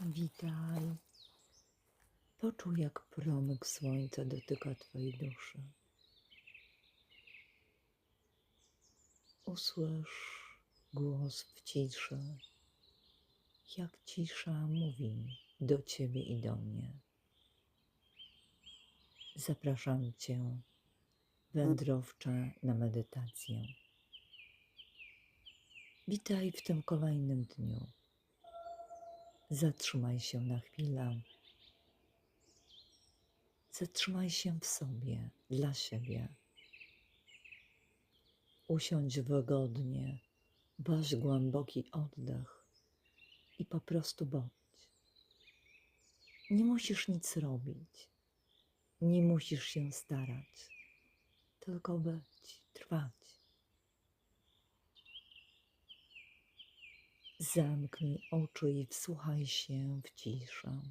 Witaj. Poczuj, jak promyk słońca dotyka Twojej duszy. Usłysz głos w ciszy, jak cisza mówi do Ciebie i do mnie. Zapraszam Cię, wędrowcze, na medytację. Witaj w tym kolejnym dniu. Zatrzymaj się na chwilę. Zatrzymaj się w sobie, dla siebie. Usiądź wygodnie, weź głęboki oddech i po prostu bądź. Nie musisz nic robić, nie musisz się starać, tylko być, trwać. Zamknij oczy i wsłuchaj się w ciszę.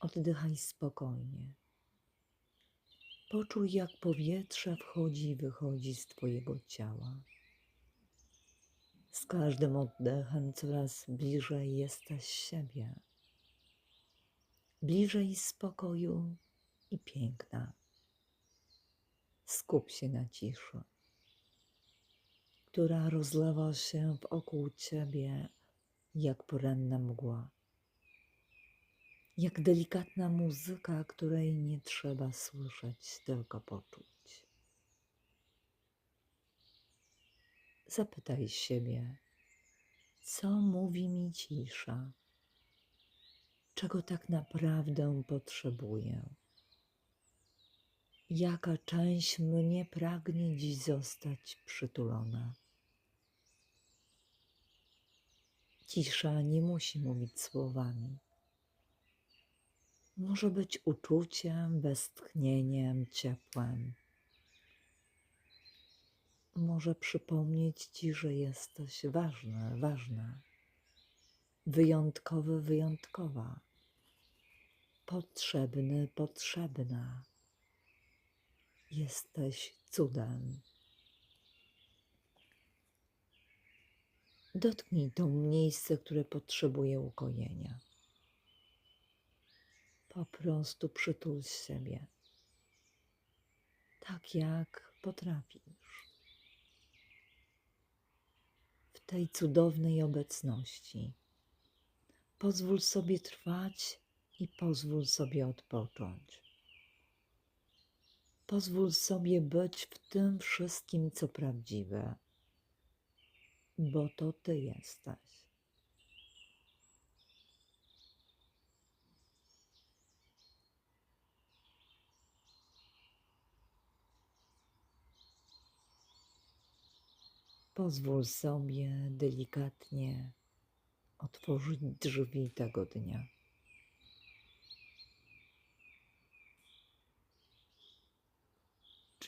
Oddychaj spokojnie. Poczuj, jak powietrze wchodzi i wychodzi z Twojego ciała. Z każdym oddechem coraz bliżej jesteś siebie. Bliżej spokoju i piękna. Skup się na ciszy która rozlewa się wokół ciebie jak poranna mgła. Jak delikatna muzyka, której nie trzeba słyszeć, tylko poczuć. Zapytaj siebie, co mówi mi cisza? Czego tak naprawdę potrzebuję? Jaka część mnie pragnie dziś zostać przytulona? Cisza nie musi mówić słowami. Może być uczuciem, westchnieniem, ciepłem. Może przypomnieć ci, że jesteś ważna, ważna, wyjątkowy, wyjątkowa, potrzebny, potrzebna. Jesteś cudem. Dotknij to miejsce, które potrzebuje ukojenia. Po prostu przytul siebie, tak jak potrafisz. W tej cudownej obecności pozwól sobie trwać i pozwól sobie odpocząć. Pozwól sobie być w tym wszystkim, co prawdziwe bo to Ty jesteś. Pozwól sobie delikatnie otworzyć drzwi tego dnia.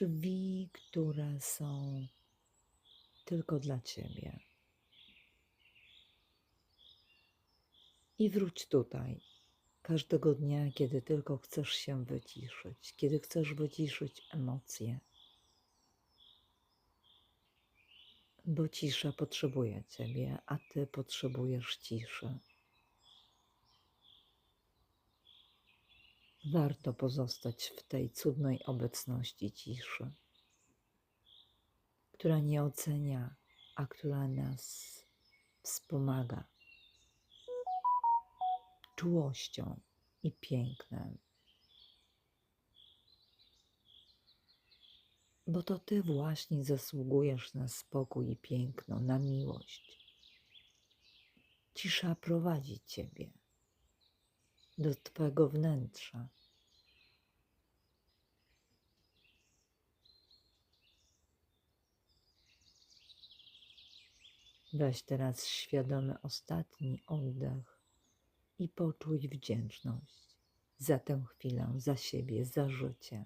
Drzwi, które są tylko dla Ciebie. I wróć tutaj każdego dnia, kiedy tylko chcesz się wyciszyć, kiedy chcesz wyciszyć emocje. Bo cisza potrzebuje Ciebie, a Ty potrzebujesz ciszy. Warto pozostać w tej cudnej obecności ciszy która nie ocenia, a która nas wspomaga czułością i pięknem. Bo to Ty właśnie zasługujesz na spokój i piękno, na miłość. Cisza prowadzi Ciebie do Twojego wnętrza. Weź teraz świadomy ostatni oddech i poczuj wdzięczność za tę chwilę, za siebie, za życie.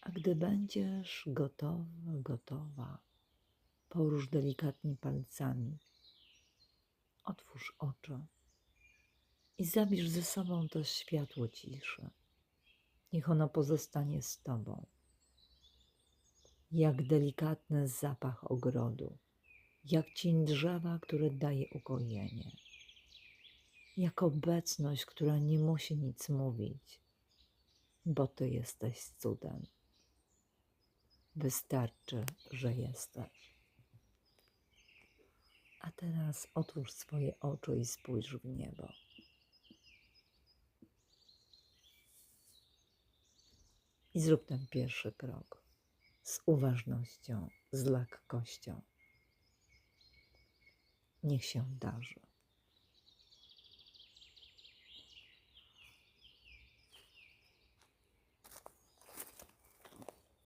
A gdy będziesz gotowy, gotowa, porusz delikatnie palcami, otwórz oczy i zabierz ze sobą to światło ciszy. Niech ono pozostanie z Tobą jak delikatny zapach ogrodu, jak cień drzewa, które daje ukojenie, jak obecność, która nie musi nic mówić, bo Ty jesteś cudem. Wystarczy, że jesteś. A teraz otwórz swoje oczy i spójrz w niebo. I zrób ten pierwszy krok z uważnością, z lekkością. Niech się darzy.